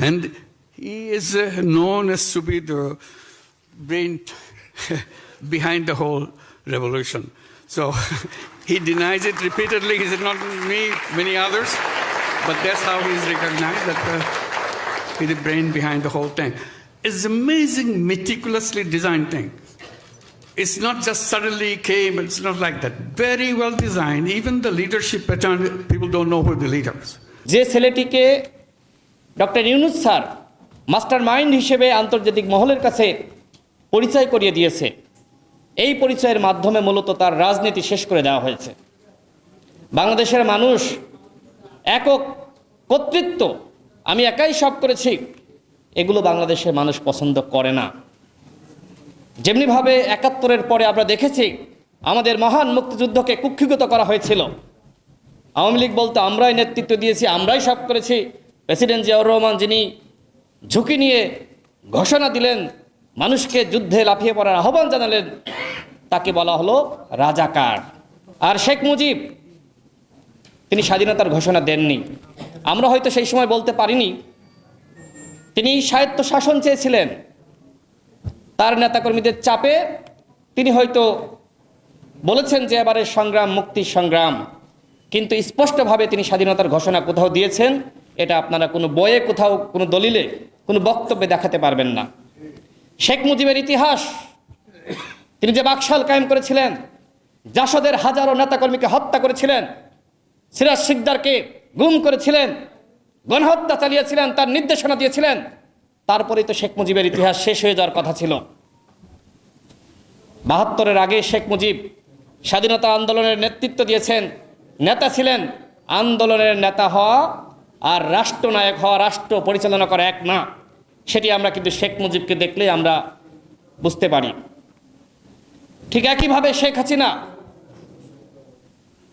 And he is uh, known as to be the brain behind the whole revolution. So he denies it repeatedly. He said, not me, many others. But that's how he's recognized that uh, he's the brain behind the whole thing. It's amazing, meticulously designed thing. It's not just suddenly came, it's not like that. Very well designed. Even the leadership pattern, people don't know who the leaders. যে ছেলেটিকে doctor Yunus sir master mind হিসেবে আন্তর্জাতিক মহলের কাছে পরিচয় করিয়ে দিয়েছে। এই পরিচয়ের মাধ্যমে মূলত তার রাজনীতি শেষ করে দেওয়া হয়েছে। বাংলাদেশের মানুষ একক কর্তৃত্ব আমি একাই সব করেছি, এগুলো বাংলাদেশের মানুষ পছন্দ করে না। যেমনিভাবে একাত্তরের পরে আমরা দেখেছি, আমাদের মহান মুক্তিযুদ্ধকে কুক্ষিগত করা হয়েছিল। আওয়ামী লীগ বলতে, আমরাই নেতৃত্ব দিয়েছি, আমরাই সব করেছি। প্রেসিডেন্ট জিয়াউর রহমান যিনি ঝুঁকি নিয়ে ঘোষণা দিলেন, মানুষকে যুদ্ধে লাফিয়ে পড়ার আহ্বান জানালেন, তাকে বলা হলো রাজাকার। আর শেখ মুজিব, তিনি স্বাধীনতার ঘোষণা দেননি। আমরা হয়তো সেই সময় বলতে পারিনি, তিনি স্বায়ত্ত শাসন চেয়েছিলেন। তার নেতাকর্মীদের চাপে তিনি হয়তো বলেছেন যে এবারের সংগ্রাম মুক্তির সংগ্রাম, কিন্তু স্পষ্টভাবে তিনি স্বাধীনতার ঘোষণা কোথাও দিয়েছেন এটা আপনারা কোনো বইয়ে কোথাও, কোনো দলিলে, কোনো বক্তব্যে দেখাতে পারবেন না। শেখ মুজিবের ইতিহাস, তিনি যে বাকশাল কায়েম করেছিলেন, জাসদের হাজারো নেতাকর্মীকে হত্যা করেছিলেন, সিরাজ সিকদারকে গুম করেছিলেন, গণহত্যা চালিয়েছিলেন, তার নির্দেশনা দিয়েছিলেন, তারপরেই তো শেখ মুজিবের ইতিহাস শেষ হয়ে যাওয়ার কথা ছিল। বাহাত্তরের আগে শেখ মুজিব স্বাধীনতা আন্দোলনের নেতৃত্ব দিয়েছেন, নেতা ছিলেন। আন্দোলনের নেতা হওয়া আর রাষ্ট্রনায়ক হওয়া রাষ্ট্র পরিচালনা করা এক না, সেটি আমরা কিন্তু শেখ মুজিবকে দেখলেই আমরা বুঝতে পারি। ঠিক একইভাবে শেখ হাসিনা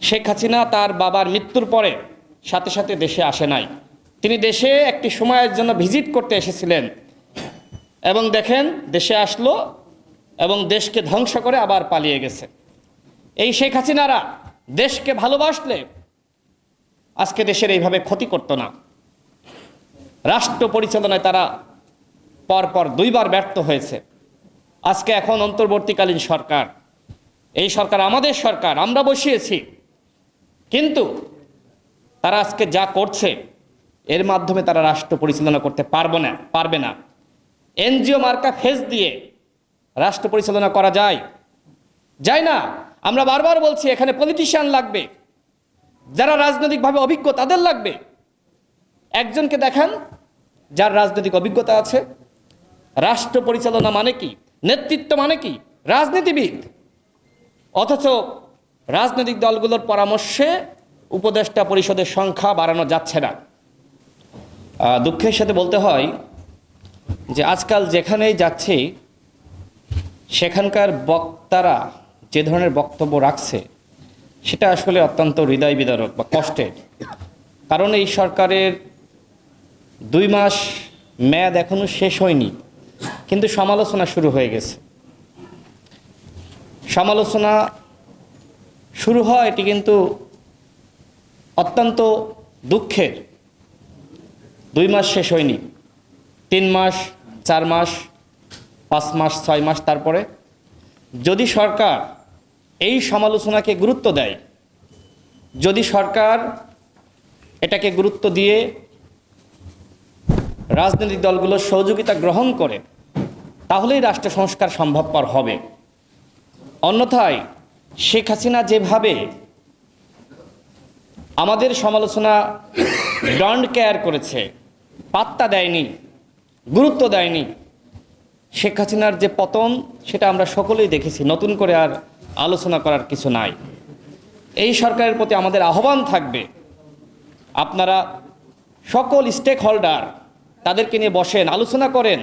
শেখ হাসিনা তার বাবার মৃত্যুর পরে সাথে সাথে দেশে আসে নাই। তিনি দেশে একটি সময়ের জন্য ভিজিট করতে এসেছিলেন এবং দেখেন দেশে আসলো এবং দেশকে ধ্বংস করে আবার পালিয়ে গেছে। এই শেখ হাসিনারা দেশকে ভালোবাসলে আজকে দেশের এইভাবে ক্ষতি করতো না। রাষ্ট্র পরিচালনায় তারা পরপর দুইবার ব্যর্থ হয়েছে। আজকে এখন অন্তর্বর্তীকালীন সরকার। এই সরকার আমাদের সরকার, আমরা বসিয়েছি। কিন্তু তারা আজকে যা করছে, এর মাধ্যমে তারা রাষ্ট্র পরিচালনা করতে পারবে না পারবে না। এনজিও মার্কা ফেস দিয়ে রাষ্ট্র পরিচালনা করা যায়। যায় না। আমরা বারবার বলছি, এখানে পলিটিশিয়ান লাগবে। যারা রাজনৈতিকভাবে অভিজ্ঞ, তাদের লাগবে। একজনকে দেখান, যার রাজনৈতিক অভিজ্ঞতা আছে। রাষ্ট্র পরিচালনা মানে কি? নেতৃত্ব মানে কি? রাজনীতিবিদ। অথচ রাজনৈতিক দলগুলোর পরামর্শে উপদেষ্টা পরিষদের সংখ্যা বাড়ানো যাচ্ছে না। দুঃখের সাথে বলতে হয় যে আজকাল যেখানেই যাচ্ছি, সেখানকার বক্তারা যে ধরনের বক্তব্য রাখছে সেটা আসলে অত্যন্ত হৃদয় বিদারক বা কষ্টের। কারণ এই সরকারের দুই মাস মেয়াদ এখনও শেষ হয়নি, কিন্তু সমালোচনা শুরু হয়ে গেছে। সমালোচনা শুরু হয়, এটি কিন্তু অত্যন্ত দুঃখের। দুই মাস শেষ হয়নি, তিন মাস, চার মাস, পাঁচ মাস, ছয় মাস তারপরে যদি সরকার এই সমালোচনাকে গুরুত্ব দেয়। যদি সরকার এটাকে গুরুত্ব দিয়ে রাজনৈতিক দলগুলোর সহযোগিতা গ্রহণ করে, তাহলেই রাষ্ট্র সংস্কার সম্ভবপর হবে। অন্যথায় শেখ হাসিনা যেভাবে আমাদের সমালোচনা ডন্ট কেয়ার করেছে, পাত্তা দেয়নি, গুরুত্ব দেয়নি, শেখ হাসিনার যে পতন সেটা আমরা সকলেই দেখেছি। নতুন করে আর আলোচনা করার কিছু নাই। এই সরকারের প্রতি আমাদের আহ্বান থাকবে, আপনারা সকল স্টেক হোল্ডার তাদেরকে নিয়ে বসেন, আলোচনা করেন